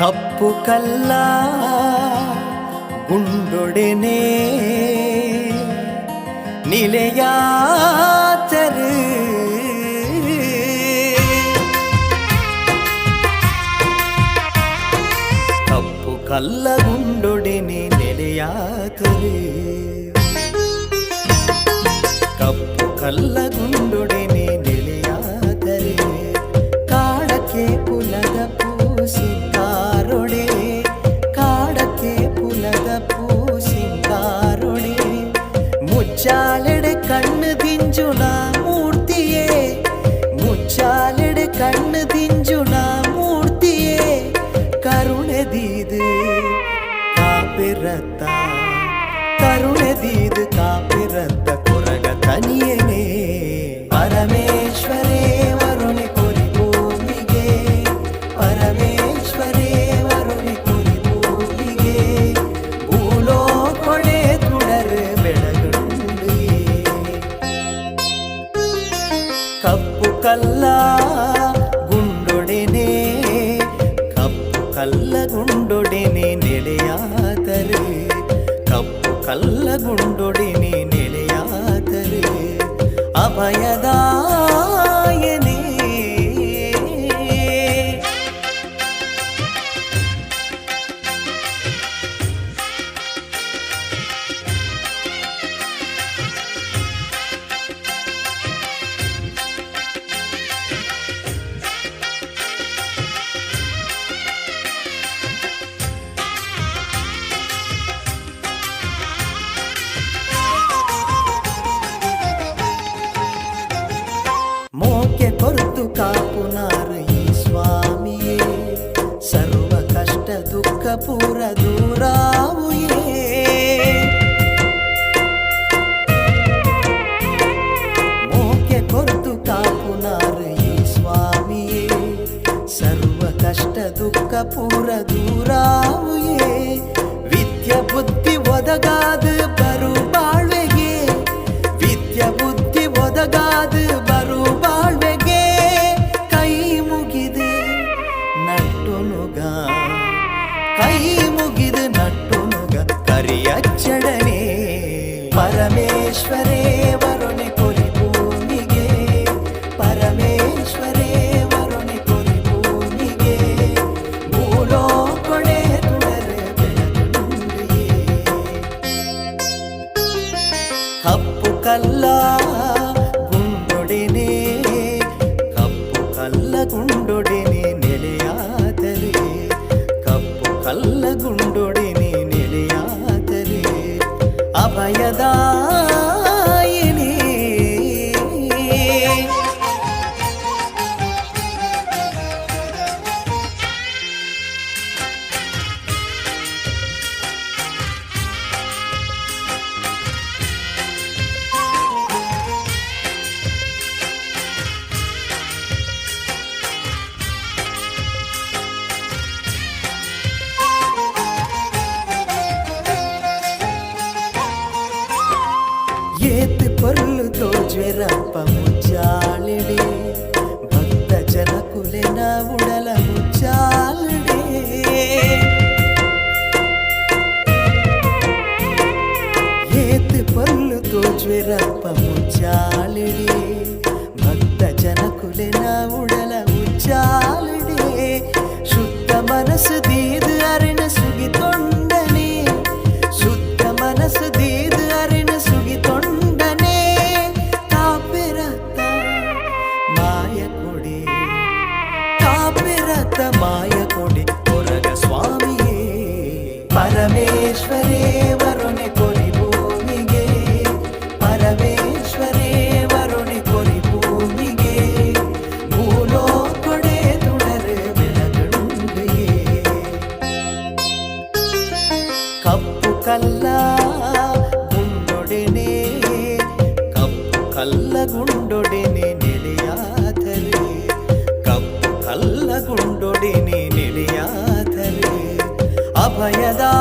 తప్పు కల్లా గుండొడనే நிலையாத்தரு தப்பு கல்ல குண்டொடனே நிலையாத்தரு கப்பு கல்ல চালের ಪೂರ ದೂರಾವುಯೇ ಮೋಕೆ ಕೊರತು ಕಾಪುನಾರ ಈ ಸ್ವಾಮಿಯೇ ಸರ್ವ ಕಷ್ಟ ದುಃಖ ಪೂರ ದೂರಾವುಯೇ ವಿದ್ಯ ಬುದ್ಧಿ ಒದಗಾದು ಬರು ಬಾಳ್ವೆಗೆ ವಿದ್ಯ ಬುದ್ಧಿ ಒದಗಾದು ಪರಮೇಶ್ವರೇ ವರುಣೆ ಕೊರಿ ಭೂಮಿಗೆ ಪರಮೇಶ್ವರೇ ವರುಣೆ ಕೊರಿ ಭೂಮಿಗೆ ಭೂಲೋ ಕೊಡೆ ತುಡರೆ ಬೆಳಗುಂಡಿಗೆ ಕಪ್ಪು ಕಲ್ಲ ಗುಂಡೊಡೆನೆ ಕಪ್ಪು ಕಲ್ಲ ಗುಂಡೊಡೆನೆ ఏతి పొర్లుతో జ్వరప్ప ముచ్చాలిడే భక్త జనకులెన ఉడల ముచ్చాలిడే. ఏతి పొర్లుతో జ్వరప్ప ముచ్చాలిడే భక్త జనకులెన ఉడల ఉచ్చాలిడే కప్పు కల్లా గుండొడినే కప్పు కల్ల గుండొడిని నిలియాతలి కప్పు కల్ల గుండొడిని నిలియాతలి. అభయదా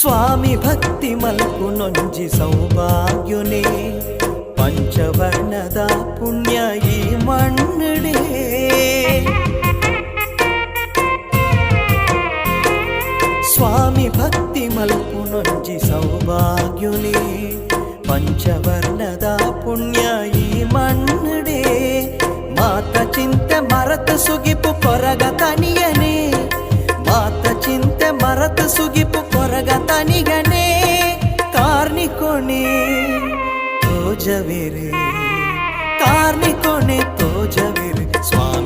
స్వామి భక్తి మలకు నొంజి సౌభాగ్యునే పంచవర్ణద పుణ్య ఈ మన్నుడే. స్వామి భక్తి మలకు నొంజి సౌభాగ్యునే పంచవర్ణద పుణ్య ఈ మన్నుడే. మాత చింత మరత సుగిపు పొరగ తనియనే. మాత చింత మరత సుగిపు తనిగనే కార్నికొనే తోజవేరే కార్నికొనే తోజవేరే స్వామి